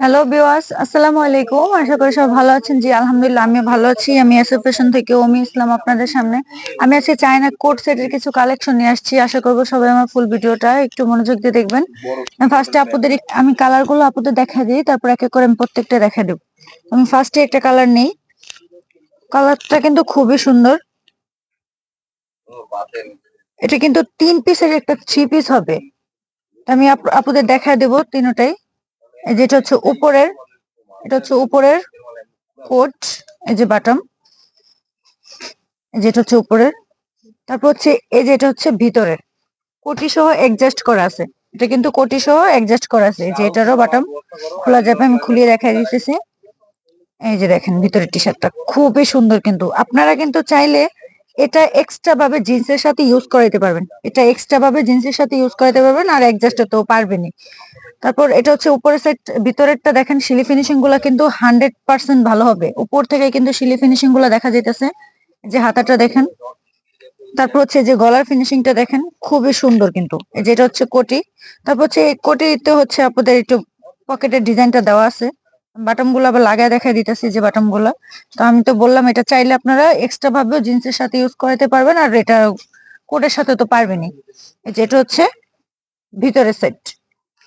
Hello বিওয়াস আসসালামু আলাইকুম। আশা করি সব ভালো আছেন। জি, আলহামদুলিল্লাহ আমি ভালো আছি। আমি ফ্যাশন থেকে ওমি ইসলাম আপনাদের সামনে। আমি আজকে চায়না কোট সেটের কিছু কালেকশন নিয়ে আসছি। আশা করব সবাই আমার ফুল ভিডিওটা একটু মনোযোগ দিয়ে দেখবেন। ফার্স্টে আপুদের আমি কালারগুলো আপুদের দেখা দিই, তারপর এক এক করে আমি প্রত্যেকটা দেখা দেব। আমি ফার্স্টে একটা কালার নেই। কালারটা কিন্তু খুবই সুন্দর। এটা কিন্তু তিন পিসের একটা থ্রি পিস হবে। আমি আপ- আপুদের দেখা দেব তিনটাই। যেটা হচ্ছে উপরের, এটা হচ্ছে উপরের কোট এই যে বাটম যেটা হচ্ছে উপরের। তারপর হচ্ছে এই যে এটা হচ্ছে ভিতরের। কোটি সহ অ্যাডজাস্ট করা আছে। এটা কিন্তু কোটি সহ অ্যাডজাস্ট করা আছে। যে এটারও বাটম খোলা যাবে, আমি খুলিয়ে দেখাই দিতেছি। এই যে দেখেন, ভিতরের টি শার্টটা খুবই সুন্দর কিন্তু। আপনারা কিন্তু চাইলে এটা এক্সট্রা ভাবে জিন্সের সাথে ইউজ করাইতে পারবেন। এটা এক্সট্রা ভাবে জিন্সের সাথে ইউজ করাইতে পারবেন আর অ্যাডজাস্ট তো পারবেনই। তারপর এটা হচ্ছে উপরের সাইড ভিতরেরটা দেখেন শিলি ফিনিশিংগুলা কিন্তু হান্ড্রেড পার্সেন্ট ভালো হবে। উপর থেকে কিন্তু শিলি ফিনিশিংগুলা দেখা যাইতেছে। যে হাতাটা দেখেন, তারপর হচ্ছে যে গলার ফিনিশিংটা দেখেন, খুবই সুন্দর কিন্তু। এই যে এটা হচ্ছে কোটি। তারপর হচ্ছে কোটিতে হচ্ছে আপনাদের একটু পকেটের ডিজাইনটা দেওয়া আছে। বাটনগুলো আবার লাগায় দেখাই দিতেছি যে বাটনগুলো তো আমি তো বললাম, এটা চাইলে আপনারা এক্সট্রা ভাবেও জিন্সের সাথে ইউজ করাতে পারবেন আর এটা কোটের সাথে তো পারবেনই। এটা হচ্ছে ভিতরের সেট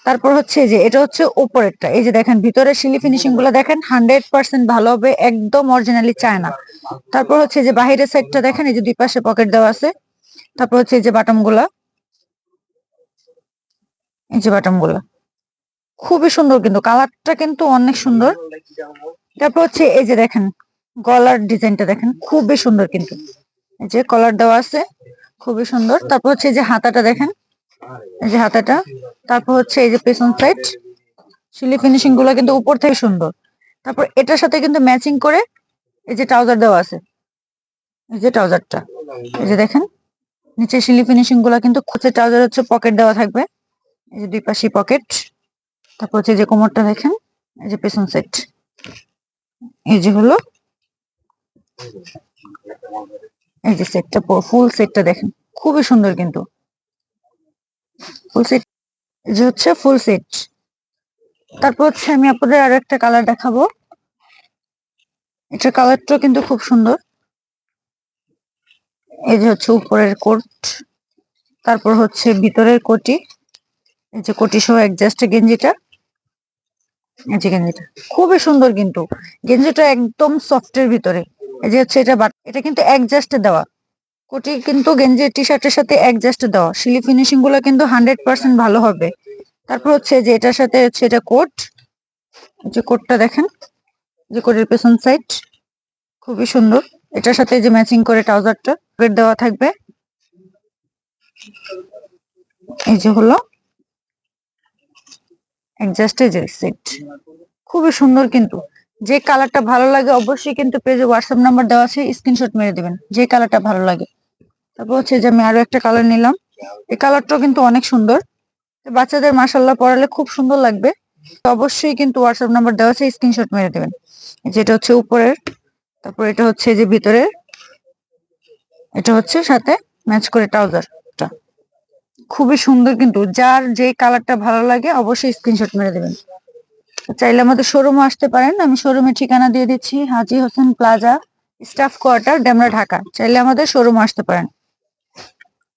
তারপর হচ্ছে যে, এটা হচ্ছে উপরেরটা। এই যে দেখেন, ভিতরের শিলি ফিনিশিংগুলো দেখেন হান্ড্রেড পার্সেন্ট ভালো হবে, একদম অরিজিনালি চায় না তারপর হচ্ছে যে বাহিরের সাইডটা দেখেন, এই যে দুই পাশে পকেট দেওয়া আছে। তারপর হচ্ছে এই যে বাটমগুলা এই যে বাটমগুলা খুবই সুন্দর কিন্তু কালারটা কিন্তু অনেক সুন্দর। তারপর হচ্ছে এই যে দেখেন, গলার ডিজাইনটা দেখেন, খুবই সুন্দর কিন্তু। এই যে কলার দেওয়া আছে, খুবই সুন্দর। তারপর হচ্ছে এই যে হাতাটা দেখেন, এই যে হাতাটা। তারপর হচ্ছে এই যে পেছন সাইড শিলি ফিনিশিংগুলো কিন্তু উপর থেকে সুন্দর। তারপর এটার সাথে কিন্তু ম্যাচিং করে এই যে ট্রাউজার দেওয়া আছে, এই যে ট্রাউজারটা এই যে দেখেন, নিচে শিলি ফিনিশিংগুলা কিন্তু খুচে ট্রাউজার হচ্ছে পকেট দেওয়া থাকবে। এই যে দুই পাশে পকেট তারপর হচ্ছে যে কোমরটা দেখেন, এই যে পেছন সেট এই যে হলো, এই যে সেটটা ফুল সেটটা দেখেন। খুবই সুন্দর কিন্তু। ফুল সেট যে হচ্ছে ফুল সেট তারপর হচ্ছে আমি আপনাদের আরও একটা কালার দেখাবো। এটার কালারটাও কিন্তু খুব সুন্দর। এই যে হচ্ছে উপরের কোট তারপর হচ্ছে ভিতরের কোটি। এই যে কোটি সহ অ্যাডজাস্ট গেঞ্জিটা যে গেঞ্জিটা খুবই সুন্দর কিন্তু। গেঞ্জিটা একদম সফটের ভিতরে। এই যে হচ্ছে এটা এটা কিন্তু অ্যাডজাস্ট দেওয়া। কোটি কিন্তু গেঞ্জি টি শার্টের সাথে অ্যাডজাস্ট দেওয়া। সিলি ফিনিশিংগুলো কিন্তু হান্ড্রেড পার্সেন্ট ভালো হবে। তারপর হচ্ছে যে এটার সাথে হচ্ছে এটা কোট যে কোটটা দেখেন। যে কোটের পেছন সাইড খুবই সুন্দর। এটার সাথে যে ম্যাচিং করে ট্রাউজারটা দেওয়া থাকবে। এই যে হলো। অ্যাডজাস্টে যে সেট খুবই সুন্দর কিন্তু। যে কালারটা ভালো লাগে অবশ্যই কিন্তু পেজে হোয়াটসঅ্যাপ নাম্বার দেওয়া আছে স্ক্রিনশট মেরে দিবেন, যে কালারটা ভালো লাগে। তারপর হচ্ছে যে আমি আরও একটা কালার নিলাম। এই কালারটাও কিন্তু অনেক সুন্দর। বাচ্চাদের মাসাল্লাহ পড়ালে খুব সুন্দর লাগবে। অবশ্যই কিন্তু হোয়াটসঅ্যাপ নাম্বার দেওয়া আছে স্ক্রিনশট মেরে দেবেন। যেটা হচ্ছে উপরের, তারপর এটা হচ্ছে যে ভিতরের, এটা হচ্ছে সাথে ম্যাচ করে ট্রাউজারটা খুবই সুন্দর কিন্তু যার যে কালারটা ভালো লাগে অবশ্যই স্ক্রিনশট মেরে দেবেন। চাইলে আমাদের শোরুমে আসতে পারেন। আমি শোরুমের ঠিকানা দিয়ে দিচ্ছি, Haji Hossain plaza, staff quarter, Demra Dhaka. চাইলে আমাদের শোরুমে আসতে পারেন।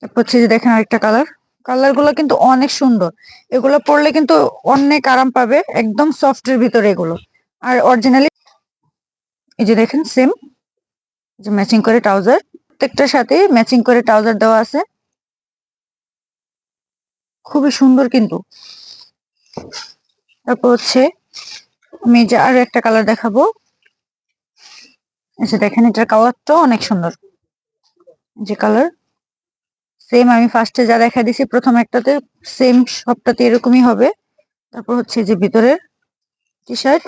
তারপর হচ্ছে যে দেখেন আরেকটা কালার কালারগুলো কিন্তু অনেক সুন্দর। এগুলো পরলে কিন্তু অনেক আরাম পাবে, একদম সফটের ভিতরে এগুলো। আর অরিজিনালি এই যে দেখেন সেম যে ম্যাচিং করে ট্রাউজার প্রত্যেকটার সাথে ম্যাচিং করে ট্রাউজার দেওয়া আছে। খুবই সুন্দর কিন্তু। তারপর হচ্ছে আমি যে আরও একটা কালার দেখাবো। এসে দেখেন এটার কালারটাও অনেক সুন্দর। যে কালার সেম আমি ফার্স্টে যা দেখা দিছি প্রথম একটাতে সেম সবটাতে এরকমই হবে। তারপর হচ্ছে যে ভিতরের টি শার্ট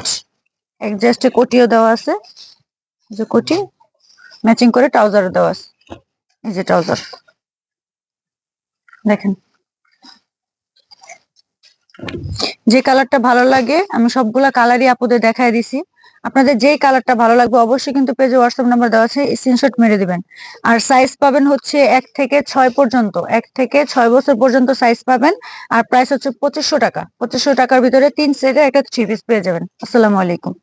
অ্যাডজাস্টে কোটিও দেওয়া আছে। যে কোটি ম্যাচিং করে ট্রাউজারও দেওয়া আছে। এই যে ট্রাউজার দেখেন। যে কালারটা ভালো লাগে, আমি সবগুলা কালারই আপুদের দেখায় দিছি। আপনাদের যেই কালারটা ভালো লাগবে অবশ্যই কিন্তু পেজে হোয়াটসঅ্যাপ নাম্বার দেওয়া আছে স্ক্রিনশট মেরে দিবেন। আর সাইজ পাবেন হচ্ছে এক থেকে ছয় পর্যন্ত, এক থেকে ছয় বছর পর্যন্ত সাইজ পাবেন। আর প্রাইস হচ্ছে পঁচিশশো টাকা, পঁচিশশো টাকার ভিতরে তিন সেটে একটা থ্রি পিস পেয়ে যাবেন। আসসালামু আলাইকুম।